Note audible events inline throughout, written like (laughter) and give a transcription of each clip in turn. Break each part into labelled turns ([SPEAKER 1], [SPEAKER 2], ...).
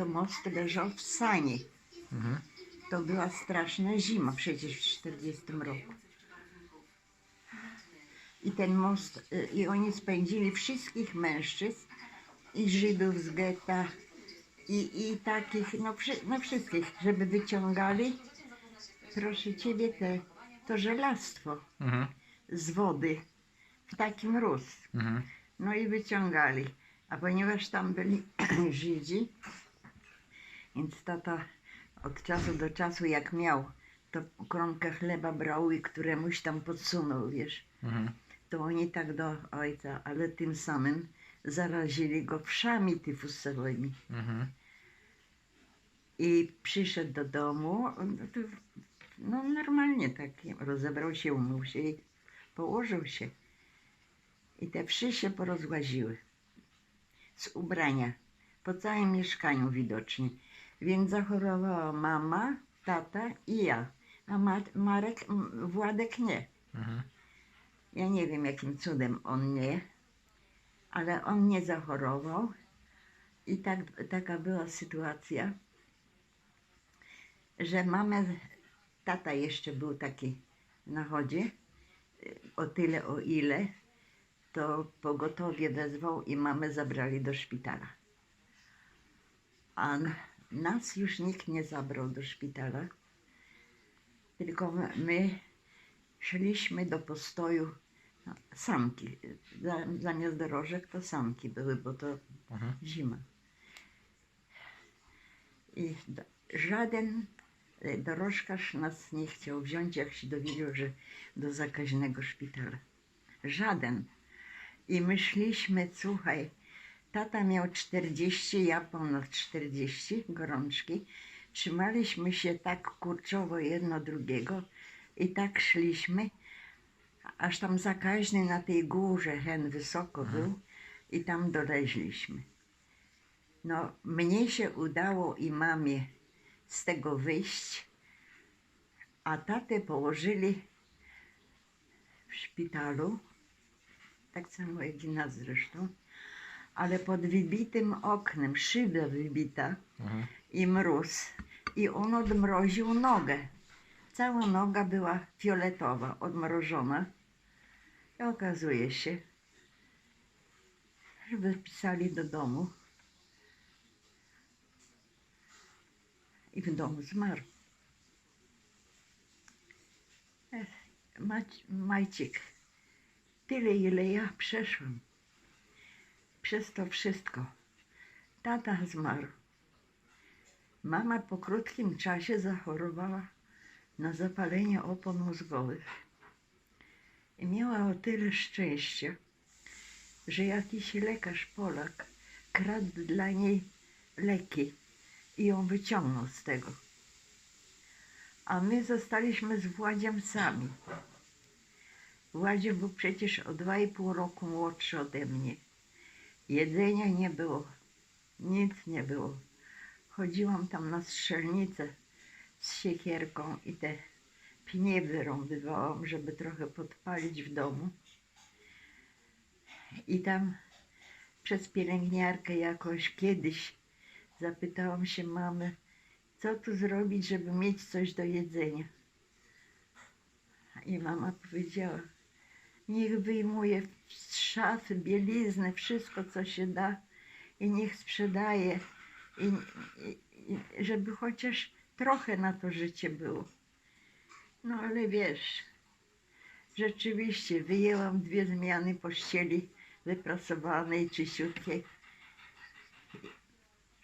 [SPEAKER 1] to most leżał w sanie.
[SPEAKER 2] Mhm.
[SPEAKER 1] To była straszna zima przecież w 40 roku. I ten most, y, i oni spędzili wszystkich mężczyzn i Żydów z getta i, i takich, no, no wszystkich, żeby wyciągali, proszę Ciebie, te, to żelastwo
[SPEAKER 2] Mhm.
[SPEAKER 1] z wody w taki mróz.
[SPEAKER 2] Mhm.
[SPEAKER 1] No i wyciągali. A ponieważ tam byli (clears throat) Żydzi, więc tata od czasu do czasu jak miał, to kromkę chleba brał i któremuś tam podsunął, wiesz.
[SPEAKER 2] Mhm.
[SPEAKER 1] To oni tak do ojca, ale tym samym zarazili go wszami tyfusowymi.
[SPEAKER 2] Mhm.
[SPEAKER 1] I przyszedł do domu, no, no normalnie tak, rozebrał się, umył się i położył się. I te wszy się porozłaziły z ubrania, po całym mieszkaniu widocznie. Więc zachorowała mama, tata i ja, a Ma- Marek, Władek nie.
[SPEAKER 2] Mhm.
[SPEAKER 1] Ja nie wiem jakim cudem on nie, ale on nie zachorował. I tak, taka była sytuacja, że mamy, tata jeszcze był taki na chodzie, o tyle o ile, to pogotowie wezwał i mamy zabrali do szpitala. A nas już nikt nie zabrał do szpitala, tylko my- my szliśmy do postoju samki. Za- Zamiast dorożek to samki były, bo to
[SPEAKER 2] Mhm.
[SPEAKER 1] zima. I żaden e, dorożkarz nas nie chciał wziąć, jak się dowiedział, że do zakaźnego szpitala. Żaden. I myśleliśmy, słuchaj, tata miał 40, ja ponad 40, gorączki. Trzymaliśmy się tak kurczowo jedno drugiego i tak szliśmy, aż tam zakaźny na tej górze, hen wysoko był i tam doleźliśmy. No, mnie się udało i mamie z tego wyjść, a tatę położyli w szpitalu, tak samo jak i nas zresztą, ale pod wybitym oknem, szyba wybita
[SPEAKER 2] Mhm.
[SPEAKER 1] i mróz. I on odmroził nogę. Cała noga była fioletowa, odmrożona. I okazuje się, że wypisali do domu i w domu zmarł. Majcik, tyle ile ja przeszłam przez to wszystko. Tata zmarł. Mama po krótkim czasie zachorowała na zapalenie opon mózgowych. I miała o tyle szczęścia, że jakiś lekarz Polak kradł dla niej leki i ją wyciągnął z tego. A my zostaliśmy z Władziem sami. Władzie był przecież o dwa i pół roku młodszy ode mnie. Jedzenia nie było, nic nie było. Chodziłam tam na strzelnicę z siekierką i te pnie wyrąbywałam, żeby trochę podpalić w domu. I tam przez pielęgniarkę jakoś kiedyś zapytałam się mamy, co tu zrobić, żeby mieć coś do jedzenia. I mama powiedziała, niech wyjmuje z szafy bieliznę, wszystko co się da i niech sprzedaje, i, i żeby chociaż trochę na to życie było. No ale wiesz, rzeczywiście wyjęłam dwie zmiany pościeli wyprasowanej, czyściutkiej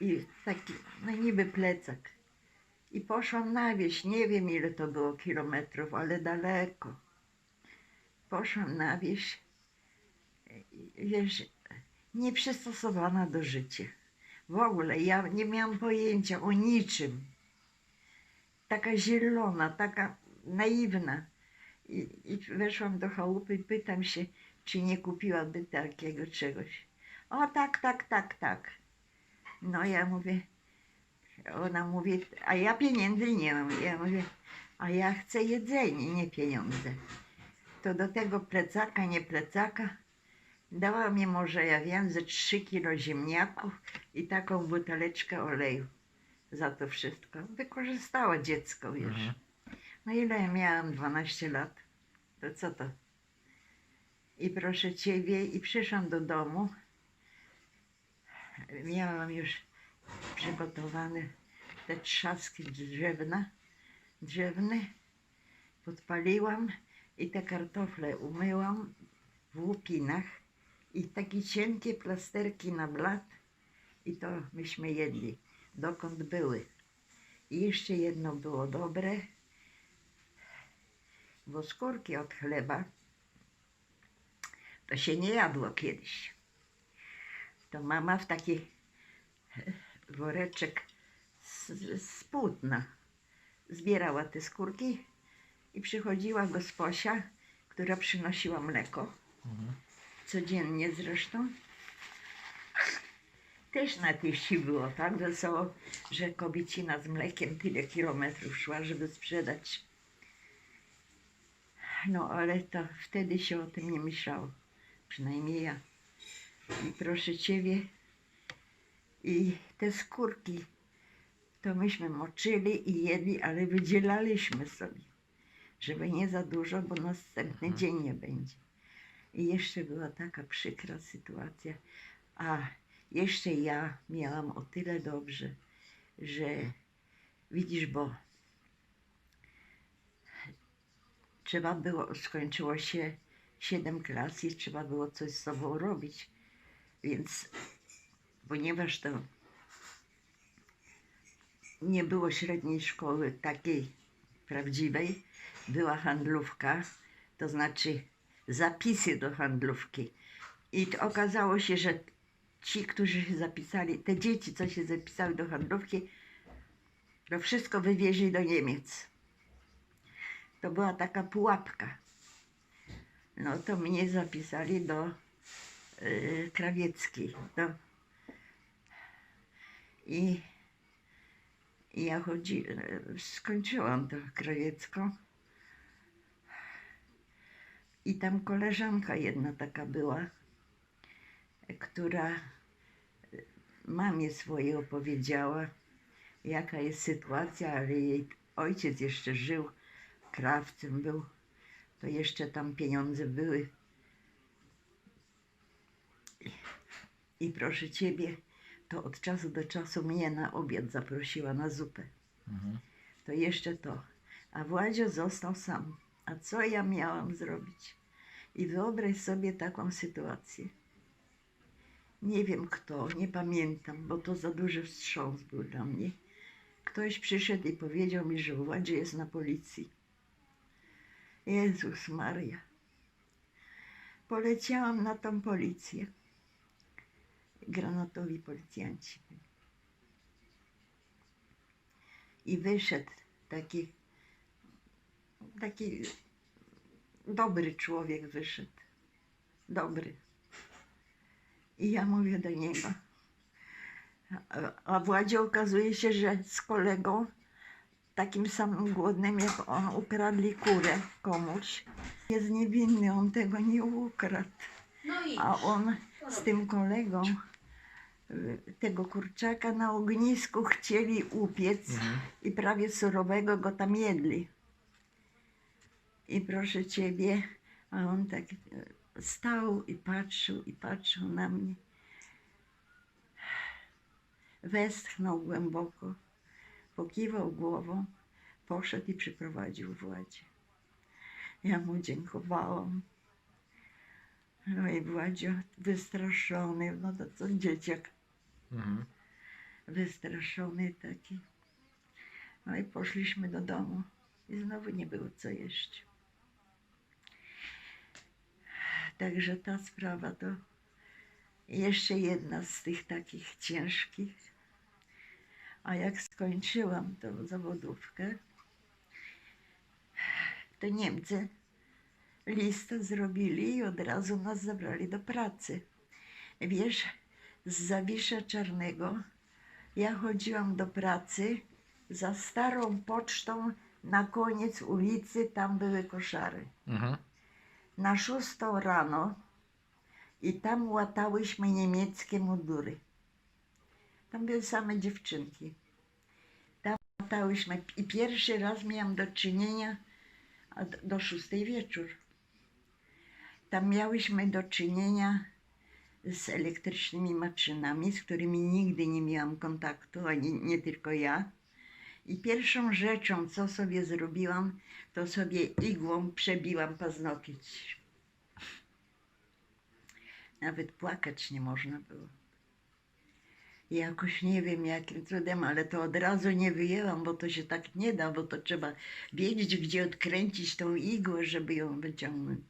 [SPEAKER 1] i taki, no niby plecak. I poszłam na wieś, nie wiem ile to było kilometrów, ale daleko. Poszłam na wieś, wiesz, nieprzystosowana do życia. W ogóle ja nie miałam pojęcia o niczym. Taka zielona, taka naiwna. I, I weszłam do chałupy i pytam się, czy nie kupiłaby takiego czegoś. O tak, tak, tak, tak. No ja mówię, ona mówi, a ja pieniędzy nie mam. Ja mówię, a ja chcę jedzenie, nie pieniądze. To do tego plecaka, nie plecaka, Dała mi może, ja wiem, ze 3 kilo ziemniaków i taką buteleczkę oleju. Za to wszystko. Wykorzystała dziecko, wiesz.
[SPEAKER 2] Mhm.
[SPEAKER 1] No ile ja miałam? 12 lat. To co to? I proszę Ciebie, i przyszłam do domu. Miałam już przygotowane te trzaski drzewna, drzewne. Podpaliłam i te kartofle umyłam w łupinach i takie cienkie plasterki na blat i to myśmy jedli, dokąd były. I jeszcze jedno było dobre, bo skórki od chleba to się nie jadło kiedyś. To mama w taki woreczek z, z płótna zbierała te skórki i przychodziła gosposia, która przynosiła mleko,
[SPEAKER 2] Mhm.
[SPEAKER 1] codziennie zresztą. Też na tej wsi było tak wesoło, że kobiecina z mlekiem tyle kilometrów szła, żeby sprzedać. No ale to wtedy się o tym nie myślało. Przynajmniej ja. I proszę Ciebie, i te skórki to myśmy moczyli i jedli, ale wydzielaliśmy sobie, żeby nie za dużo, bo następny
[SPEAKER 2] Mhm.
[SPEAKER 1] dzień nie będzie. I jeszcze była taka przykra sytuacja, a jeszcze ja miałam o tyle dobrze, że widzisz, bo trzeba było, skończyło się siedem klas i trzeba było coś z sobą robić, więc ponieważ to nie było średniej szkoły takiej prawdziwej, była handlówka, to znaczy zapisy do handlówki. I to okazało się, że ci, którzy się zapisali, te dzieci, co się zapisały do handlówki, to wszystko wywieźli do Niemiec. To była taka pułapka. No to mnie zapisali do y, krawieckiej. Do, i, I ja chodzi, y, skończyłam to krawiecką. I tam koleżanka jedna taka była, która mamie swojej opowiedziała, jaka jest sytuacja, ale jej ojciec jeszcze żył, krawcem był, to jeszcze tam pieniądze były. I proszę Ciebie, to od czasu do czasu mnie na obiad zaprosiła na zupę.
[SPEAKER 2] Mhm.
[SPEAKER 1] To jeszcze to. A Władzio został sam. A co ja miałam zrobić? I wyobraź sobie taką sytuację. Nie wiem kto, nie pamiętam, bo to za duży wstrząs był dla mnie. Ktoś przyszedł i powiedział mi, że Władzio jest na policji. Jezus Maria. Poleciałam na tą policję. Granatowi policjanci. I wyszedł taki, taki dobry człowiek wyszedł. Dobry. I ja mówię do niego. A, Władzie okazuje się, że z kolegą takim samym głodnym jak on ukradli kurę komuś. Jest niewinny, on tego nie ukradł.
[SPEAKER 3] No
[SPEAKER 1] A on z tym kolegą tego kurczaka na ognisku chcieli upiec
[SPEAKER 2] Mhm.
[SPEAKER 1] i prawie surowego go tam jedli. I proszę ciebie, a on tak e, stał i patrzył i patrzył na mnie. Westchnął głęboko, pokiwał głową, poszedł i przyprowadził Władzie. Ja mu dziękowałam. No i Władzio wystraszony, no to co dzieciak
[SPEAKER 2] Mhm.
[SPEAKER 1] wystraszony taki. No i poszliśmy do domu i znowu nie było co jeść. Także ta sprawa to jeszcze jedna z tych takich ciężkich. A jak skończyłam tą zawodówkę, to Niemcy list zrobili i od razu nas zabrali do pracy. Wiesz, z Zawisza Czarnego ja chodziłam do pracy za starą pocztą na koniec ulicy, tam były koszary.
[SPEAKER 2] Mhm.
[SPEAKER 1] Na szóstą rano I tam łatałyśmy niemieckie mundury. Tam były same dziewczynki. Tam łatałyśmy i pierwszy raz miałam do czynienia do szóstej wieczór. Tam miałyśmy do czynienia z elektrycznymi maszynami, z którymi nigdy nie miałam kontaktu, ani nie tylko ja. I pierwszą rzeczą, co sobie zrobiłam, to sobie igłą przebiłam paznokieć. Nawet płakać nie można było. I Jakoś nie wiem jakim cudem, ale to od razu nie wyjęłam, bo to się tak nie da, bo to trzeba wiedzieć, gdzie odkręcić tą igłę, żeby ją wyciągnąć.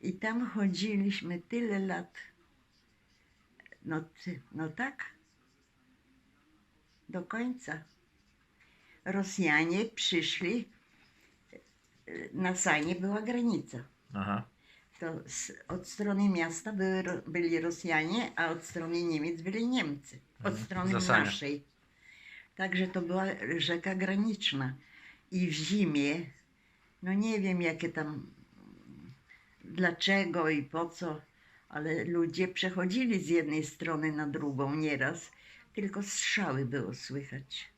[SPEAKER 1] I tam chodziliśmy tyle lat. No, no tak. Do końca. Rosjanie przyszli, y, na Sanie była granica.
[SPEAKER 2] Aha.
[SPEAKER 1] To z, od strony miasta były, byli Rosjanie, a od strony Niemiec byli Niemcy. Od
[SPEAKER 2] Mhm.
[SPEAKER 1] strony
[SPEAKER 2] Zasania.
[SPEAKER 1] naszej. Także to była rzeka graniczna. I w zimie, no nie wiem jakie tam, dlaczego i po co, ale ludzie przechodzili z jednej strony na drugą nieraz, tylko strzały było słychać.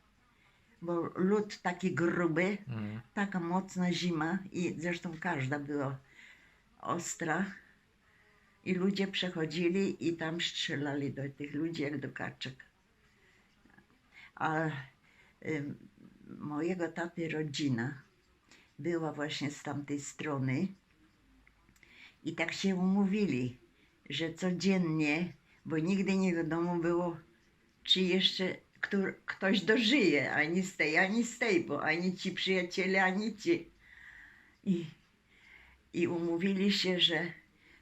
[SPEAKER 1] Bo lód taki gruby,
[SPEAKER 2] Mhm.
[SPEAKER 1] taka mocna zima i zresztą każda była ostra i ludzie przechodzili i tam strzelali do tych ludzi jak do kaczek. A ym, mojego taty rodzina była właśnie z tamtej strony i tak się umówili, że codziennie, bo nigdy nie wiadomo było, czy jeszcze któr, ktoś dożyje, ani z tej, ani z tej, bo ani ci przyjaciele, ani ci. I, I umówili się, że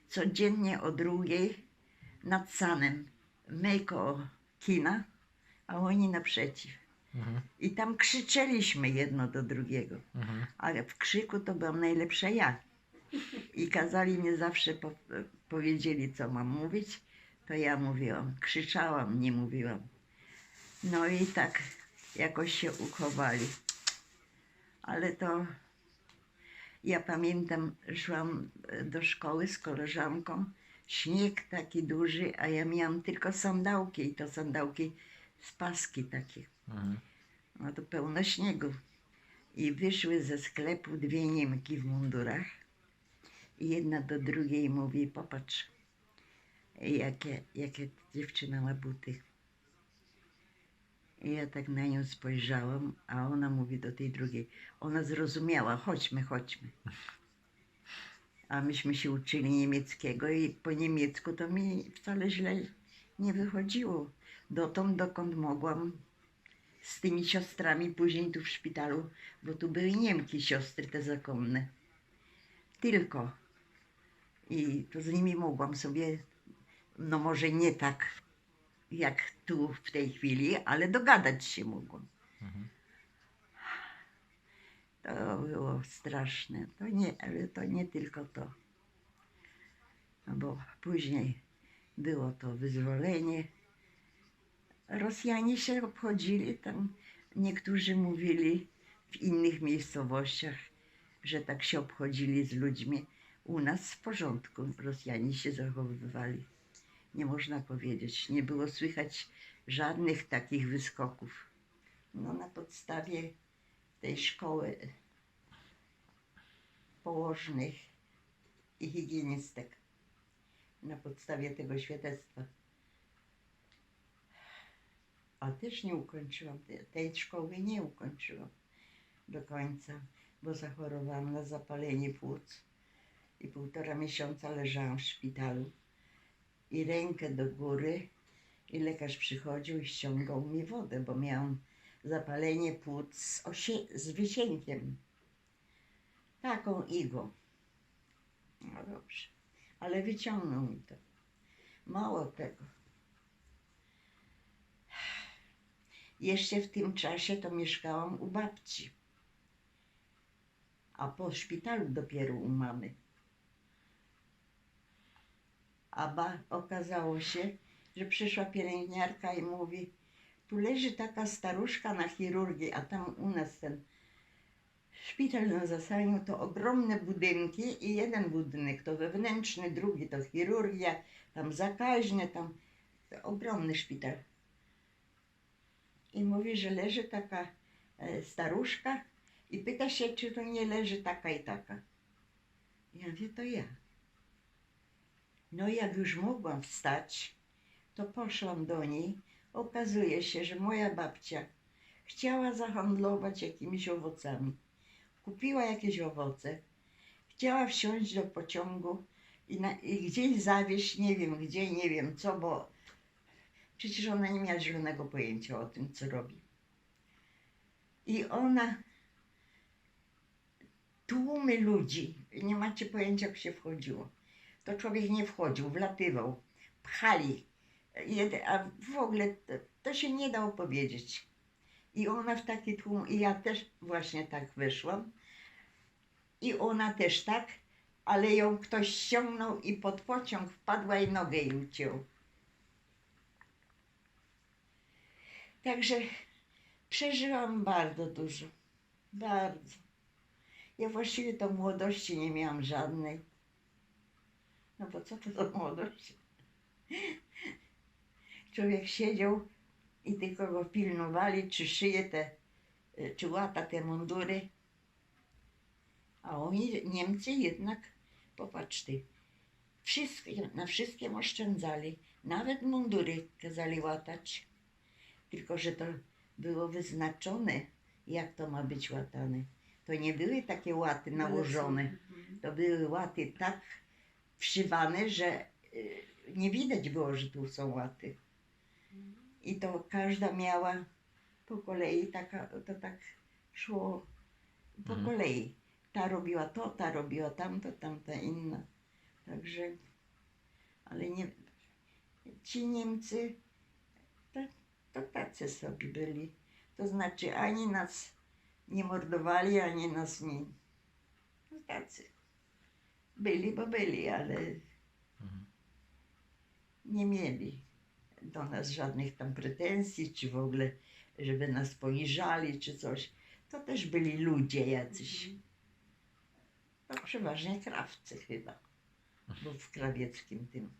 [SPEAKER 1] codziennie o drugiej nad Sanem my koło kina, a oni naprzeciw.
[SPEAKER 2] Mhm.
[SPEAKER 1] I tam krzyczeliśmy jedno do drugiego,
[SPEAKER 2] Mhm.
[SPEAKER 1] ale w krzyku to byłam najlepsza ja. I kazali mi zawsze, po, powiedzieli co mam mówić, to ja mówiłam. Krzyczałam, nie mówiłam. No i tak jakoś się uchowali. Ale to ja pamiętam, szłam e, do szkoły z koleżanką, śnieg taki duży, a ja miałam tylko sandałki i to sandałki z paski takie.
[SPEAKER 2] Mhm.
[SPEAKER 1] No to pełno śniegu. I wyszły ze sklepu dwie Niemki w mundurach. I jedna do drugiej mówi, popatrz, jakie, jakie dziewczyna ma buty. I ja tak na nią spojrzałam, a ona mówi do tej drugiej. Ona zrozumiała, chodźmy, chodźmy. A myśmy się uczyli niemieckiego i po niemiecku to mi wcale źle nie wychodziło. Dotąd, dokąd mogłam z tymi siostrami później tu w szpitalu, bo tu były Niemki, siostry te zakonne. Tylko. I to z nimi mogłam sobie, no może nie tak jak tu w tej chwili, ale dogadać się mogłam.
[SPEAKER 2] Mhm.
[SPEAKER 1] To było straszne. To nie, ale to nie tylko to. No bo później było to wyzwolenie. Rosjanie się obchodzili tam, niektórzy mówili w innych miejscowościach, że tak się obchodzili z ludźmi. U nas w porządku Rosjanie się zachowywali. Nie można powiedzieć, nie było słychać żadnych takich wyskoków. No na podstawie tej szkoły położnych i higienistek. Na podstawie tego świadectwa. A też nie ukończyłam, te- tej szkoły nie ukończyłam do końca, bo zachorowałam na zapalenie płuc i półtora miesiąca leżałam w szpitalu i rękę do góry i lekarz przychodził i ściągał mi wodę, bo miałam zapalenie płuc z, z. Taką igłą. No dobrze, ale wyciągnął mi to. Mało tego. Jeszcze w tym czasie to mieszkałam u babci. A po szpitalu dopiero u mamy. A ba, okazało się, że przyszła pielęgniarka i mówi, tu leży taka staruszka na chirurgii, a tam u nas ten Szpital na Zasaniu to ogromne budynki i jeden budynek to wewnętrzny, drugi to chirurgia, tam zakaźne, tam to ogromny szpital. I mówi, że leży taka e, staruszka i pyta się, czy to nie leży taka i taka. Ja mówię, to ja. No jak już mogłam wstać, to poszłam do niej. Okazuje się, że moja babcia chciała zahandlować jakimiś owocami. Kupiła jakieś owoce, chciała wsiąść do pociągu i, na, i gdzieś zawieźć, nie wiem gdzie, nie wiem co, bo przecież ona nie miała zielonego pojęcia o tym, co robi. I ona tłumy ludzi, nie macie pojęcia, jak się wchodziło. To człowiek nie wchodził, wlatywał, pchali, a w ogóle to, się nie da opowiedzieć. I ona w taki tłum, i ja też właśnie tak wyszłam. I ona też tak, ale ją ktoś ściągnął i pod pociąg wpadła i nogę jej uciął. Także przeżyłam bardzo dużo. Bardzo. Ja właściwie to młodości nie miałam żadnej. No bo co to za młodość? Człowiek siedział i tylko go pilnowali, czy szyje te, y, czy łata te mundury. A oni, Niemcy jednak, popatrz ty, wszystkie, na wszystkim oszczędzali. Nawet mundury kazali łatać. Tylko, że to było wyznaczone, jak to ma być łatane. To nie były takie łaty nałożone.
[SPEAKER 2] Mhm.
[SPEAKER 1] To były łaty tak wszywane, że y, nie widać było, że tu są łaty. I to każda miała po kolei, taka, to tak szło po
[SPEAKER 3] Mhm.
[SPEAKER 1] kolei. Ta robiła to, ta robiła tamto, tamta inna. Także, ale nie, ci Niemcy to, to tacy sobie byli. To znaczy ani nas nie mordowali, ani nas nie. No tacy. Byli, bo byli, ale
[SPEAKER 3] Mhm.
[SPEAKER 1] nie mieli do nas żadnych tam pretensji, czy w ogóle, żeby nas poniżali, czy coś. To też byli ludzie jacyś. No, przeważnie krawcy chyba, bo w krawieckim tym.